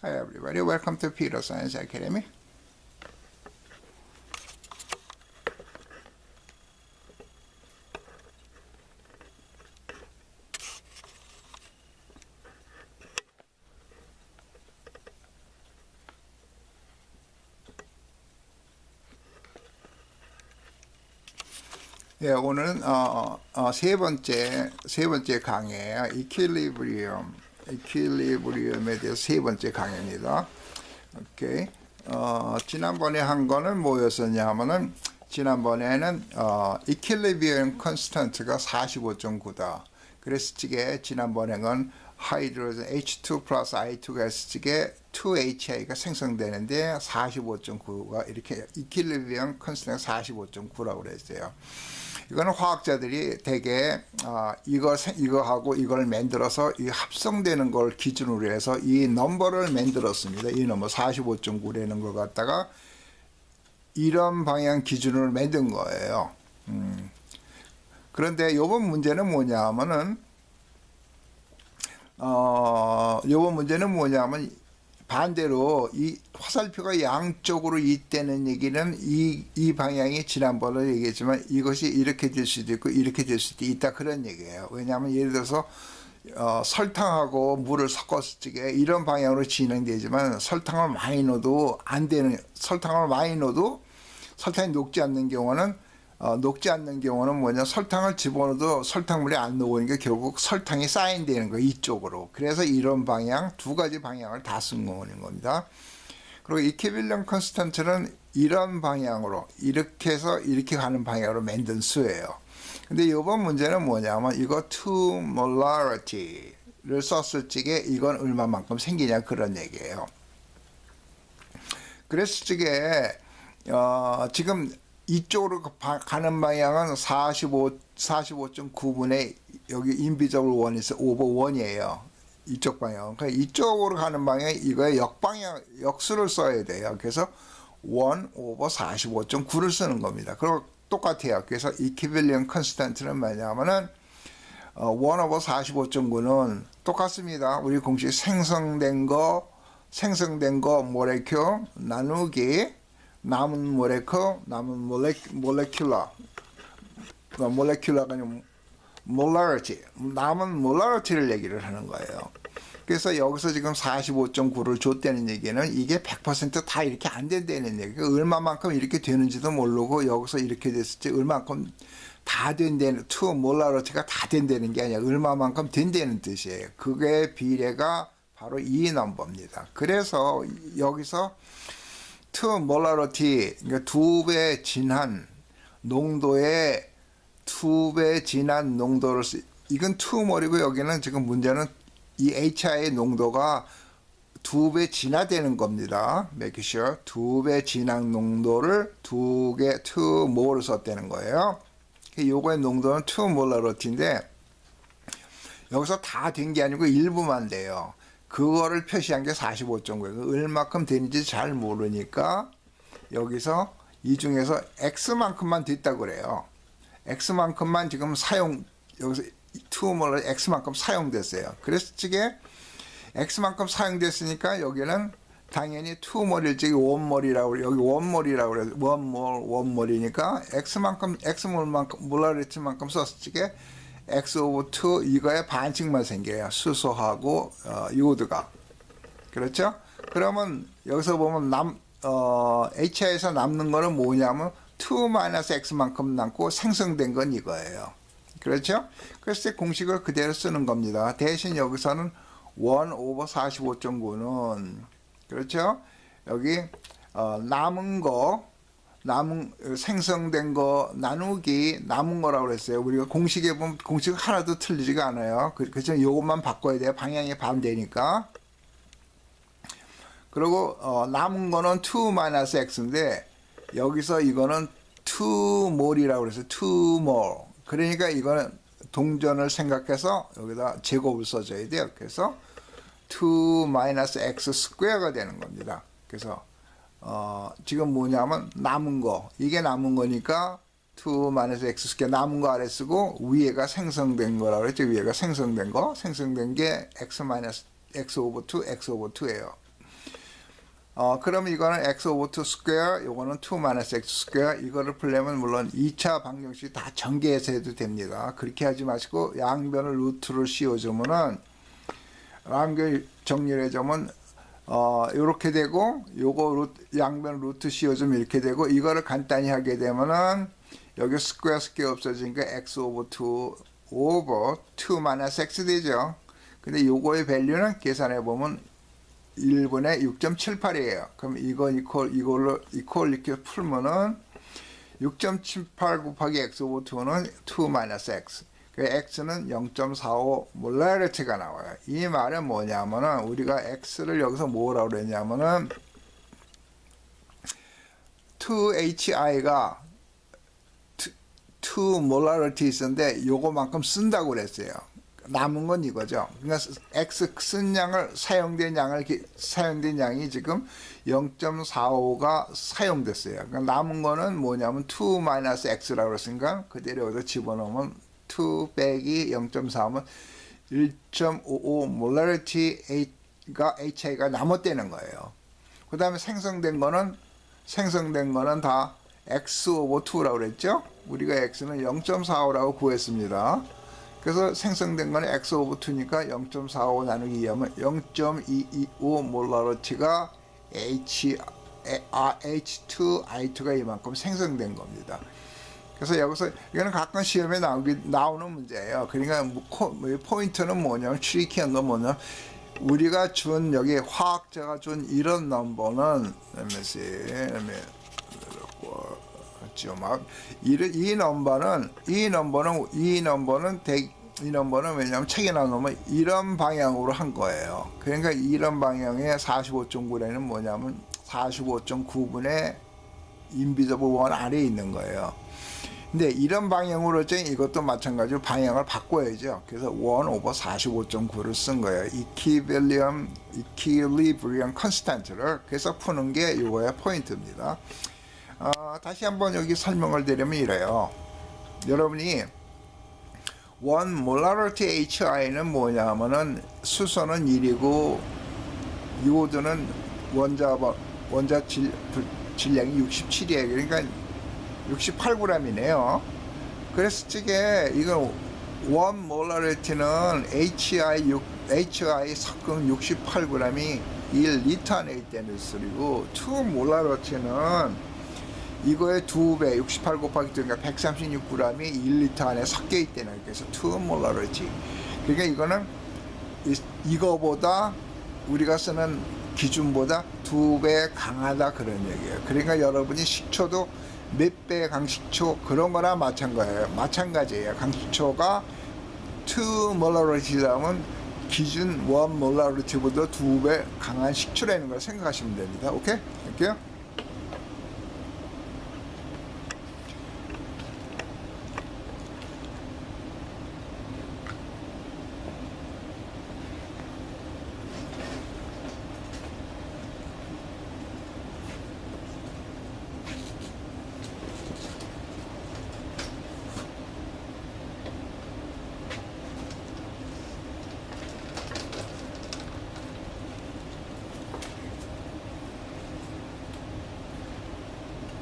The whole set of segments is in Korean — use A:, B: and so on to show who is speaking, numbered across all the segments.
A: Hi everybody, welcome to Peter Science Academy. 예, 오늘은 어, 어, 세 번째 세 번째 강의예요. 이퀄리브리엄, 이퀄리브리엄에 대해서 세 번째 강의입니다. 오케이. 어, 지난번에 한 거는 뭐였었냐 하면은 지난번에는 어, 이퀄리브리엄 컨스턴트가 45.9다. 그래서 찌게 지난번에 건 하이드로젠 H2 플러스 I2가 했을 적에 2HI가 생성되는데 45.9가 이렇게 이퀄리브리엄 컨스턴트 45.9라고 그랬어요. 이거는 화학자들이 대개 아, 이거 세- 이거하고 이걸 만들어서 이 합성되는 걸 기준으로 해서 이 넘버를 만들었습니다. 이 넘버 45.9라는 걸 갖다가 이런 방향 기준으로 만든 거예요. 음. 그런데 요번 문제는 뭐냐 하면은 어, 요번 문제는 뭐냐면 반대로 이 화살표가 양쪽으로 있다는 얘기는 이, 이 방향이 지난번에 얘기했지만 이것이 이렇게 될 수도 있고 이렇게 될 수도 있다 그런 얘기예요. 왜냐하면 예를 들어서 어, 설탕하고 물을 섞었을 적에 이런 방향으로 진행되지만 설탕을 많이 넣어도 안 되는 설탕을 많이 넣어도 설탕이 녹지 않는 경우는 어, 녹지 않는 경우는 뭐냐 설탕을 집어넣어도 설탕물이 안 녹으니까 결국 설탕이 쌓인다는 거예요 이쪽으로. 그래서 이런 방향 두 가지 방향을 다 쓴 겁니다. 그리고 이 케빌런 컨스탄트는 이런 방향으로 이렇게 해서 이렇게 가는 방향으로 만든 수예요. 근데 이번 문제는 뭐냐면 이거 to molarity를 썼을 적에 이건 얼마만큼 생기냐 그런 얘기예요. 그랬을 적에 어, 지금 이쪽으로 가- 가는 방향은 45, 45.9분의 여기 인비저블 있어 오버 원이에요. 이쪽 방향. 그러니까 이쪽으로 가는 방향 이거에 역방향 역수를 써야 돼요. 그래서 1 오버 45.9를 쓰는 겁니다. 그리고 똑같아요. 그래서 이퀴빌리언 컨스탄트는 뭐냐면은 어, 1 오버 45.9는 똑같습니다. 우리 공식 생성된 거 생성된 거 모레큐 나누기 남은 모레큐 남은 몰레 몰레큘러 어, 몰레큘러가 아니고 몰라리티 남은 몰라리티를 얘기를 하는 거예요. 그래서 여기서 지금 45.9를 줬다는 얘기는 이게 100%다 이렇게 안 된다는 얘기. 얼마만큼 이렇게 되는지도 모르고 여기서 이렇게 됐을지 얼마만큼 다 된다는 투 몰라리티가 다 된다는 게 아니라 얼마만큼 된다는 뜻이에요. 그게 비례가 바로 이 넘버입니다. 그래서 여기서 투 몰라리티 그러니까 두 배 진한 농도의 두 배 진한 농도를 쓰, 이건 투몰이고 여기는 지금 문제는 이 HI의 농도가 두 배 진화되는 겁니다. make sure 두배 진한 농도를 두개 투몰을 썼다는 거예요. 그 요거의 농도는 투몰라로티인데 여기서 다 된 게 아니고 일부만 돼요. 그거를 표시한 게 45.9예요. 얼마큼 되는지 잘 모르니까 여기서 이 중에서 X만큼만 됐다 그래요. X만큼만 지금 사용 여기서 투모를 X만큼 사용됐어요. 그래서 찌게 X만큼 사용됐으니까 여기는 당연히 원몰이라고 그래요. 여기 원몰이라고 그래요. 원몰 원몰이니까 X만큼 X몰만큼 몰라리티만큼 썼을 적에 X 오브 2 이거의 반칙만 생겨요. 수소하고 어, 요드가 그렇죠? 그러면 여기서 보면 남 어, HI에서 남는 거는 뭐냐면 2-x만큼 남고 생성된 건 이거예요. 그렇죠? 그래서 공식을 그대로 쓰는 겁니다. 대신 여기서는 1 오버 45.9는 그렇죠? 여기 어, 남은 거 남은 생성된 거 나누기 남은 거라고 그랬어요. 우리가 공식에 보면 공식 하나도 틀리지가 않아요. 그- 그렇죠? 이것만 바꿔야 돼요. 방향이 반대니까. 그리고 어, 남은 거는 2 마이너스 x인데 여기서 이거는 2 몰이라고 그래서 2 몰. 그러니까 이거는 동전을 생각해서 여기다 제곱을 써줘야 돼요. 그래서 2 마이너스 x 스퀘어가 되는 겁니다. 그래서 어, 지금 뭐냐면 남은 거 이게 남은 거니까 2 마이너스 x 스퀘어 남은 거 아래 쓰고 위에가 생성된 거라고 그랬죠. 위에가 생성된 거 생성된 게 x 마이너스 x 오버 2 x 오버 2예요. 어, 그럼 이거는 x 오버 2 스퀘어, 요거는 2 마이너스 x 스퀘어, 이거를 풀려면 물론 2차 방정식 다 전개해서 해도 됩니다. 그렇게 하지 마시고 양변을 루트를 씌워주면은 양변 정리를 해주면 어, 요렇게 되고 요거 루트, 양변 루트 씌워주면 이렇게 되고 이거를 간단히 하게 되면은 여기 스퀘어 스퀘어 없어지니까 x 오버 2 오버 2 마이너스 x 되죠. 근데 요거의 밸류는 계산해 보면 1분의 6.78이에요. 그럼 이거 이퀄 이걸로 이퀄 이렇게 풀면은 6.78 곱하기 x 오버 2는 2 마이너스 x. 그 x는 0.45 몰라리티가 나와요. 이 말은 뭐냐면은 우리가 x를 여기서 뭐라고 그랬냐면은 2hi가 2 몰라리티스인데 요거만큼 쓴다고 그랬어요. 남은 건 이거죠. 그러니까 x 쓴 양을 사용된 양을 기- 사용된 양이 지금 0.45가 사용됐어요. 그러니까 남은 거는 뭐냐면 2 마이너스 x라고 그랬으니까 그대로 여기다 집어넣으면 2 빼기 0.4면 1.55 몰라리티가 HI가 남았다는 거예요. 그 다음에 생성된 거는 생성된 거는 다 x 오버 2라고 그랬죠? 우리가 x는 0.45라고 구했습니다. 그래서 생성된 거는 x 오버 2니까 0.45 나누기 2하면 0.225 몰라리티가 H, 아, H2I2가 이만큼 생성된 겁니다. 그래서 여기서 이거는 가끔 시험에 나오기, 나오는 문제예요. 그러니까 뭐 코- 뭐 포인트는 뭐냐면 트리키한 건 뭐냐면 우리가 준 여기 화학자가 준 이런 넘버는 MSC, 막 이, 이 넘버는 이 넘버는 이 넘버는 대, 이 넘버는 왜냐하면 책에 나오면 이런 방향으로 한 거예요. 그러니까 이런 방향의 45.9라는 뭐냐면 45.9분의 인비저블 원 아래에 있는 거예요. 근데 이런 방향으로 쟁 이것도 마찬가지로 방향을 바꿔야죠. 그래서 1 오버 45.9를 쓴 거예요. 이퀴빌리엄, 이퀴리브리엄 컨스탄트를 그래서 푸는 게 이거의 포인트입니다. 어, 다시 한번 여기 설명을 드리면 이래요. 여러분이 원 몰라리티 HI는 뭐냐면은 수소는 1이고 요오드는 원자 원자 질, 질량이 67이에요. 그러니까 68g이네요. 그래서 찌게 이건 원 몰라리티는 HI 6, HI 섞은 68g이 1리터 안에 있다는 소리고 2 몰라리티는 이거의 두 배, 68 곱하기 2, 그러니까 136g이 1리터 안에 섞여 있다는. 그래서 2 몰라리티. 그러니까 이거는 이- 이거보다 우리가 쓰는 기준보다 두 배 강하다 그런 얘기예요. 그러니까 여러분이 식초도 몇배 강식초 그런 거나 마찬가지예요. 마찬가지예요. 강식초가 2 몰라리티라면 기준 1 몰라리티보다 두 배 강한 식초라는 걸 생각하시면 됩니다. 오케이? 할게요.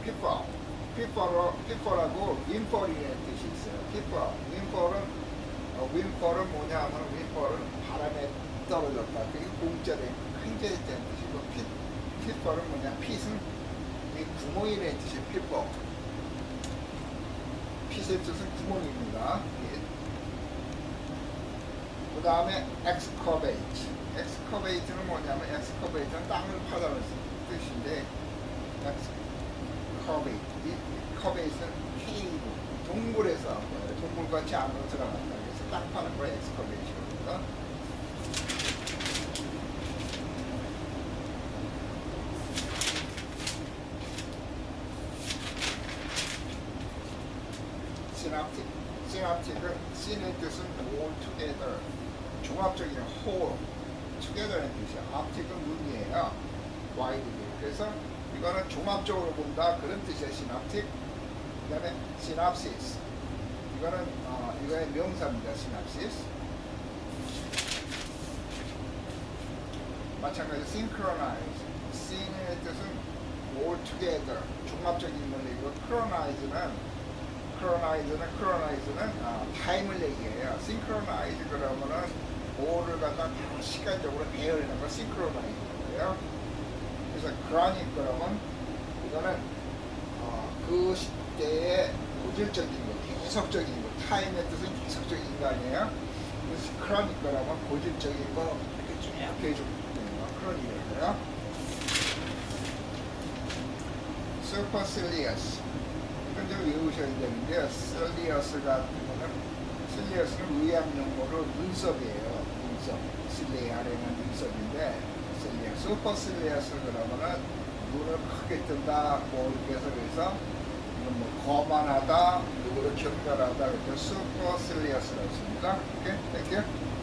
A: 피퍼, 피퍼로, 피퍼라고 윈펄이라는 뜻이 있어요. 피퍼, 윈펄은 어, 윈펄은 뭐냐 하면 윈펄은 바람에 떨어졌다. 그게 공짜된 횡재된 뜻이고 피, 피퍼는 뭐냐 핏은 이 구멍이라는 뜻이 피퍼. 핏의 뜻은 구멍입니다. 그 다음에 엑스커베이트. 엑스커베이트는 뭐냐면 엑스커베이트는 땅을 파다는 뜻인데 엑 이 커베이트는 케이브, 동굴에서 한 거예요. 동굴같이 안으로 들어간다. 그래서 땅 파는 걸 엑스커베이션입니다. 시납틱. 시납틱은 C의 뜻은 all together. 종합적인 whole. together의 뜻이야. 앞틱은 문이에요. 와이드. 그래서 이거는 종합적으로 본다 그런 뜻이야 시납틱 그 다음에 시납시스 이거는 어, 이거의 명사입니다 시납시스 마찬가지 synchronize. syn의 뜻은 all together, 종합적인 인물이고 synchronize는 synchronize는 synchronize는 아, 타임을 얘기해요. synchronize 그러면은 all을 갖다 다 시간적으로 배열하는 거 synchronize예요. 그래서 chronic 그러면 이거는 어, 그 시 대의 고질적인 거, 계속적인 거, 타임의 뜻은 계속적인 거 아니에요? 그래서 크로닉 거라면 고질적인 거 이렇게 쭉 해주는 거, 크로닉이에요. 슈퍼실리어스. 이건 좀 외우셔야 되는데요. 실리어스 같은 거는, 실리어스는 의학 용어로 눈썹이에요. 눈썹. 실리아레는 눈썹인데, 실리어스. 슈퍼실리어스 그러면은 눈을 크게 뜬다, 뭐 이렇게 해서 그래서 이건 뭐 거만하다, 누구를 경멸하다, 그래서 슈퍼실리어스라고 씁니다. 오케이? 땡큐.